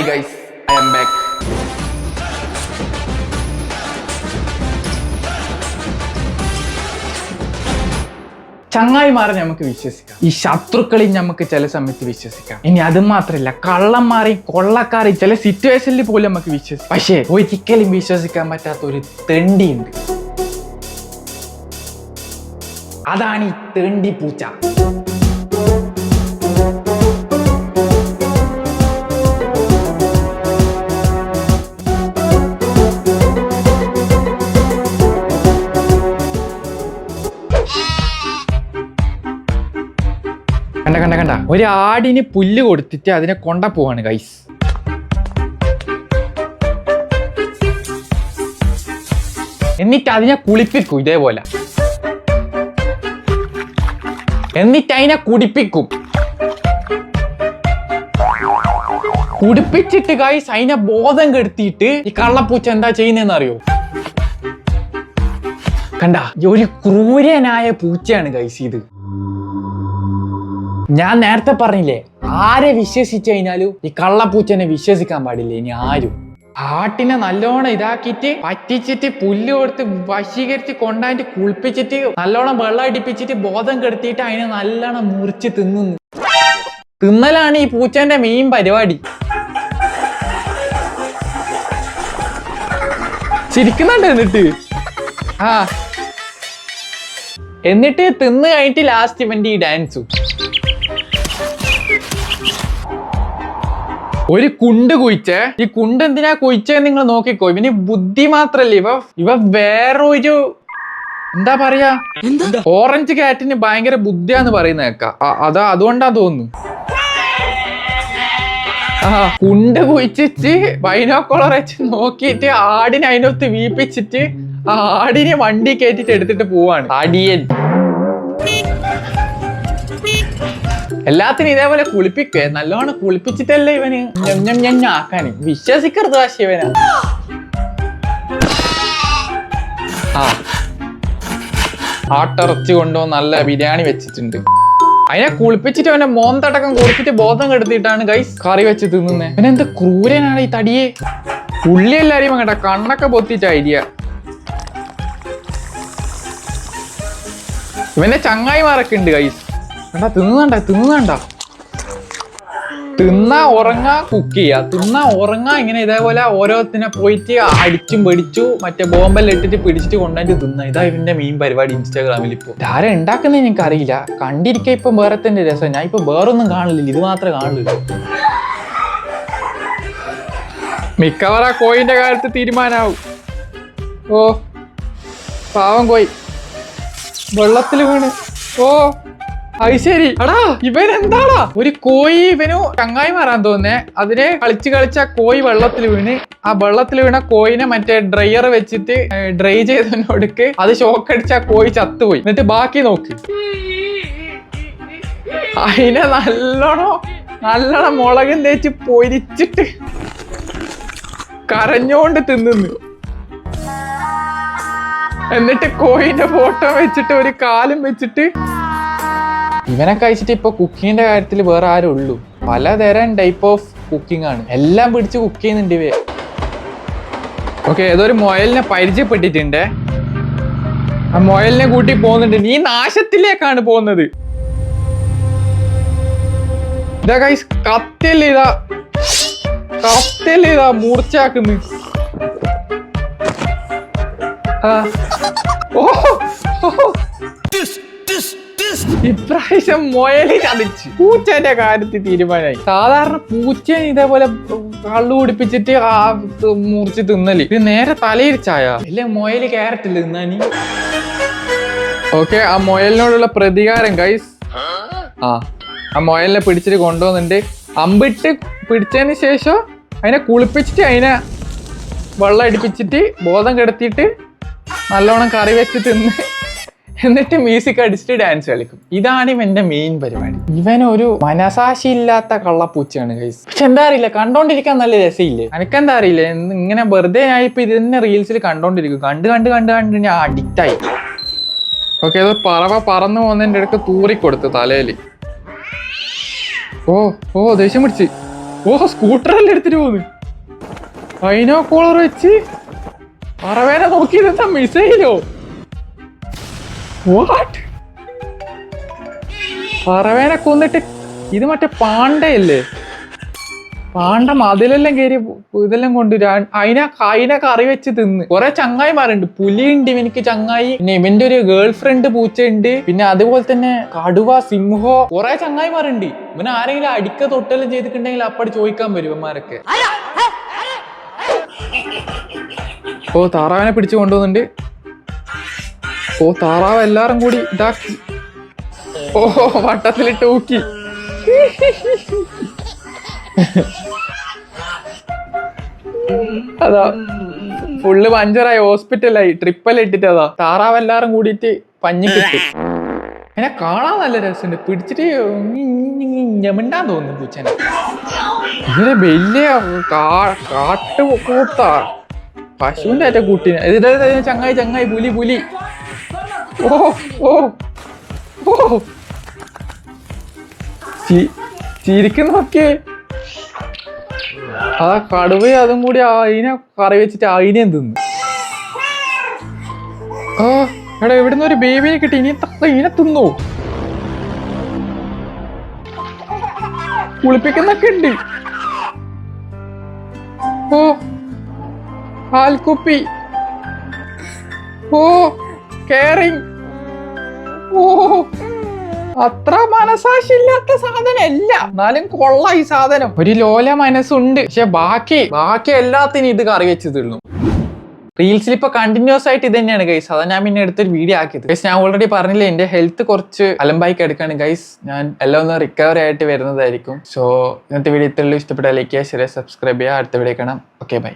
Hi guys I'm back ചങ്ങായിമാരെ നമുക്ക് വിശ്വസിക്കാം. ഈ ശത്രുക്കളെയും നമുക്ക് ചില സമയത്ത് വിശ്വസിക്കാം. ഇനി അത് മാത്രമല്ല കള്ളന്മാരെയും കൊള്ളക്കാരെയും ചില സിറ്റുവേഷനിൽ പോലും നമുക്ക് വിശ്വസിക്കാം. പക്ഷേ ഒരിക്കലും വിശ്വസിക്കാൻ പറ്റാത്ത ഒരു തെണ്ടിയുണ്ട്. അതാണ് ഈ തെണ്ടി പൂച്ച കണ്ട കണ്ട കണ്ട. ഒരു ആടിന് പുല്ല് കൊടുത്തിട്ട് അതിനെ കൊണ്ട പോവാണ് ഗൈസ് എന്നിട്ട് അതിനെ കുളിപ്പിക്കും ഇതേപോലെ. എന്നിട്ട് അതിനെ കുടിപ്പിക്കും. കുടിപ്പിച്ചിട്ട് ഗൈസ് അതിനെ ബോധം കെടുത്തിയിട്ട് ഈ കള്ളപ്പൂച്ച എന്താ ചെയ്യുന്നതെന്ന് അറിയോ? കണ്ട ഒരു ക്രൂരനായ പൂച്ചയാണ് ഗൈസ് ഇത്. ഞാൻ നേരത്തെ പറഞ്ഞില്ലേ ആരെ വിശ്വസിച്ചു കഴിഞ്ഞാലും ഈ കള്ളപ്പൂച്ചനെ വിശ്വസിക്കാൻ പാടില്ല ഇനി ആരും? ആട്ടിനെ നല്ലോണം ഇതാക്കിയിട്ട് പറ്റിച്ചിട്ട് പുല്ല് കൊടുത്ത് വശീകരിച്ച് കൊണ്ടായിട്ട് കുളിപ്പിച്ചിട്ട് നല്ലോണം വെള്ളം അടിപ്പിച്ചിട്ട് ബോധം കെടുത്തിയിട്ട് അതിനെ നല്ലോണം മുറിച്ച് തിന്നുന്നു. തിന്നലാണ് ഈ പൂച്ചന്റെ മെയിൻ പരിപാടി. ചിരിക്കുന്നുണ്ട് എന്നിട്ട്. ആ. എന്നിട്ട് തിന്ന് കഴിഞ്ഞിട്ട് ലാസ്റ്റ് ഇവന്റെ ഈ ഡാൻസും ഒരു കുണ്ട് കുഴിച്ച്. ഈ കുണ്ട് എന്തിനാ കുഴിച്ചെന്ന് നിങ്ങൾ നോക്കിക്കോ. ഇവന് ബുദ്ധി മാത്രല്ല. ഇവ ഇവ വേറൊരു എന്താ പറയാ? ഓറഞ്ച് കാറ്റിന് ഭയങ്കര ബുദ്ധിയാന്ന് പറയുന്ന കേക്കാം. അതാ അതുകൊണ്ടാ തോന്നുന്നു. ആ കുണ്ട് കുഴിച്ചിട്ട് കോളർ വെച്ച് നോക്കിയിട്ട് ആടിനെ അതിനൊത്ത് വീപ്പിച്ചിട്ട് ആ ആടിനെ വണ്ടി കയറ്റിട്ട് എടുത്തിട്ട് പോവാണ്. അടിയൻ. എല്ലാത്തിനും ഇതേപോലെ കുളിപ്പിക്കേ. നല്ലോണം കുളിപ്പിച്ചിട്ടല്ലേ ഇവന് ഞം ഞം ആക്കാന്. വിശ്വസിക്കരുത് പക്ഷേ ശിവന ആ. ആട്ടിറച്ചി കൊണ്ടുവന്ന് നല്ല ബിരിയാണി വെച്ചിട്ടുണ്ട്. അതിനെ കുളിപ്പിച്ചിട്ട് അവന്റെ മോന്തടക്കം കൊടുത്തിട്ട് ബോധം കെടുത്തിട്ടാണ് ഗൈസ് കറി വെച്ച് തിന്നുന്നേ. എന്ത് ക്രൂരനാണ് ഈ തടിയെ. ഉള്ളി എല്ലാരെയും കേട്ടോ കണ്ണൊക്കെ പൊത്തിച്ച ഐഡിയ ഇവന്റെ ചങ്ങായിമാരൊക്കെ ഉണ്ട് ഗൈസ് വേണ്ട തിന്നണ്ട തിന്നണ്ട തിന്നാ ഉറങ്ങാ കുക്ക് ചെയ്യാ. തിന്നാ ഉറങ്ങാ ഇങ്ങനെ ഇതേപോലെ ഓരോത്തിനെ പോയിട്ട് അടിച്ചും പിടിച്ചു മറ്റേ ബോംബെല്ലാം ഇട്ടിട്ട് പിടിച്ചിട്ട് കൊണ്ടുപോയിട്ട് തിന്ന. ഇതാ ഇവന്റെ മെയിൻ പരിപാടി ഇൻസ്റ്റാഗ്രാമിൽ ഇപ്പൊ. ആരെ ഉണ്ടാക്കുന്നത് എനിക്ക് അറിയില്ല കണ്ടിരിക്കാൻ ഇപ്പൊ വേറെ തന്നെ രസം. ഞാൻ ഇപ്പൊ വേറൊന്നും കാണില്ല ഇത് മാത്രമേ കാണുള്ളൂ. മിക്കവാറും കോയിന്റെ കാര്യത്ത് തീരുമാനാവും. ഓ പാവം കോയി. വെള്ളത്തിൽ വീണ്. ഓ. അത് ശരി. അടാ ഇവൻ എന്താടാ ഒരു കോഴി ഇവനു ചങ്ങായി മാറാൻ തോന്നുന്നേ. അതിനെ കളിച്ച് കളിച്ച് ആ കോഴി വെള്ളത്തിൽ വീണ്. ആ വെള്ളത്തിൽ വീണ കോയിനെ മറ്റേ ഡ്രയർ വെച്ചിട്ട് ഡ്രൈ ചെയ്തതിനോടുക്ക് അത് ഷോക്ക് അടിച്ച ആ കോഴി ചത്തുപോയി. എന്നിട്ട് ബാക്കി നോക്ക്. അതിനെ നല്ലോണം നല്ലോണം മുളകും തേച്ച് പൊരിച്ചിട്ട് കരഞ്ഞോണ്ട് തിന്നുന്നു. എന്നിട്ട് കോയിന്റെ ഫോട്ടോ വെച്ചിട്ട് ഒരു കാലും വെച്ചിട്ട് ഇവനെ കഴിച്ചിട്ട് ഇപ്പൊ കുക്കിങ്ങിന്റെ കാര്യത്തിൽ വേറെ ആരും ഉള്ളൂ. പലതരം ടൈപ്പ് ഓഫ് കുക്കിംഗ് ആണ്. എല്ലാം പിടിച്ച് കുക്ക് ചെയ്യുന്നുണ്ട് ഇവയെ ഓക്കെ ഏതൊരു മൊയലിനെ പരിചയപ്പെട്ടിട്ടുണ്ട്. ആ മൊയലിനെ കൂട്ടി പോകുന്നുണ്ട്. നീ നാശത്തിലേക്കാണ് പോകുന്നത്. മൂർച്ചയാക്കുന്നു ആ. ഓ. ഇപ്രാവശ്യം മുയലി ചതിച്ച്. പൂച്ചേന്റെ കാര്യത്തിൽ തീരുമാനമായി. സാധാരണ പൂച്ചേനെ ഇതേപോലെ കള്ളു കുടിപ്പിച്ചിട്ട് ആ മുറിച്ച് തിന്നൽ. ഇത് നേരെ തലയിരിച്ചായ അല്ലെ മുയൽ കയറത്തില്ല തിന്നാനി? ഓക്കെ ആ മുയലിനോടുള്ള പ്രതികാരം ഗൈസ് ആ ആ മുയലിനെ പിടിച്ചിട്ട് കൊണ്ടുവന്നിട്ട് അമ്പിട്ട് പിടിച്ചതിന് ശേഷം അതിനെ കുളിപ്പിച്ചിട്ട് അതിനെ വെള്ളം അടിപ്പിച്ചിട്ട് ബോധം കെടുത്തിയിട്ട് നല്ലോണം കറി വെച്ച് തിന്ന്. എന്നിട്ട് മ്യൂസിക് അടിച്ചിട്ട് ഡാൻസ് കളിക്കും. ഇതാണ് ഇവന്റെ മെയിൻ പരിപാടി. ഇവൻ ഒരു മനസാശി ഇല്ലാത്ത കള്ളപ്പൂച്ചയാണ് ഗൈസ് പക്ഷെ എന്താ അറിയില്ല കണ്ടോണ്ടിരിക്കാൻ നല്ല രസമില്ലേ എനിക്കെന്താ അറിയില്ല ഇങ്ങനെ വെറുതെ ആയപ്പോ ഇത് തന്നെ റീൽസിൽ കണ്ടോണ്ടിരിക്കും. കണ്ട് കണ്ട് കണ്ട് കണ്ട് ഞാൻ അഡിക്റ്റ് ആയി. ഓക്കെ അത് പറവ പറന്നു പോകുന്നതിന്റെ ഇടയ്ക്ക് തൂറിക്കൊടുത്ത് തലയിൽ. ഓ ഓ ദേഷ്യം പിടിച്ച്. ഓ സ്കൂട്ടറല്ലേ എടുത്തിട്ട് പോന്ന് അതിനോ കോളർ വെച്ച് പറവേനെ നോക്കി എന്താ മിസൈലോ വാട്ട് പറവേനെ കൊന്നിട്ട് ഇത് മറ്റേ പാണ്ടയല്ലേ? പാണ്ട മതിലെല്ലാം കയറി ഇതെല്ലാം കൊണ്ട് അതിനെ അതിനെ കറി വെച്ച് തിന്ന്. കുറെ ചങ്ങായിമാരുണ്ട്. പുലിയുണ്ട് ഇവനിക്ക് ചങ്ങായി. പിന്നെ ഇവന്റെ ഒരു ഗേൾ ഫ്രണ്ട് പൂച്ചയുണ്ട്. പിന്നെ അതുപോലെ തന്നെ കടുവ സിംഹോ കുറെ ചങ്ങായിമാരുണ്ട്. ഇവനെ ആരെങ്കിലും അടിക്ക തൊട്ടെല്ലാം ചെയ്തിട്ടുണ്ടെങ്കിൽ അപ്പടി ചോദിക്കാൻ വരും ഇവന്മാരൊക്കെ. ഓ താറാവിനെ പിടിച്ചു കൊണ്ടുവന്നുണ്ട് ഓ താറാവ് എല്ലാരും കൂടി ഇതാക്കി ഓ വട്ടത്തിലിട്ട് ഊക്കി അതാ ഫുള്ള് പഞ്ചറായി ഹോസ്പിറ്റലായി ട്രിപ്പൽ ഇട്ടിട്ട് അതാ. താറാവ് എല്ലാരും കൂടിയിട്ട് പഞ്ഞി കിട്ടി. എന്നെ കാണാൻ നല്ല രസമുണ്ട്. പിടിച്ചിട്ട് ഞമിണ്ടാൻ തോന്നുന്നു പൂച്ചനെ ഇതിന് വലിയ കാട്ടുകൂട്ട കാട്ടു കൂട്ടാ പശുവിന്റെ ഏറ്റ കൂട്ടിന് ചങ്ങായി ചങ്ങായി പുലി പുലി. ഓ ഓ ഓ. ചി- ചിരിക്കുന്നൊക്കെ ആ കടുവ അതും കൂടി അതിനെ കറി വെച്ചിട്ട് അതിനെ തിന്നു. ആ എടാ ഇവിടുന്ന് ഒരു ബേബിനെ കിട്ടി. ഇനി തക്ക തിന്നു? കുളിപ്പിക്കുന്നൊക്കെ ഉണ്ട്. ഓ പാൽക്കുപ്പി ഓ. കെയറിങ് ഓ. അത്ര മനസാക്ഷി സാധനം അല്ല എന്നാലും കൊള്ള ഈ സാധനം. ഒരു ലോല മനസ്സുണ്ട്. പക്ഷെ ബാക്കി ബാക്കി എല്ലാത്തിനും ഇത് കറി വെച്ച് തീർന്നു. റീൽസിൽ ഇപ്പൊ കണ്ടിന്യൂസ് ആയിട്ട് ഇത് തന്നെയാണ് ഗൈസ് അതാ ഞാൻ പിന്നെ എടുത്തൊരു വീഡിയോ ആക്കിയത്. ഗൈസ് ഞാൻ ഓൾറെഡി പറഞ്ഞില്ലേ എന്റെ ഹെൽത്ത് കുറച്ച് അലമ്പായി എടുക്കാണ്. ഗൈസ് ഞാൻ എല്ലാം ഒന്ന് റിക്കവറി ആയിട്ട് വരുന്നതായിരിക്കും. സോ ഇന്നത്തെ വീഡിയോ ഇത്രയുള്ളൂ ഇഷ്ടപ്പെട്ട ലൈക്ക് ചെയ്യുക ഷെയർ സബ്സ്ക്രൈബ് ചെയ്യുക. അടുത്ത വീഡിയോ കാണാം. Okay bye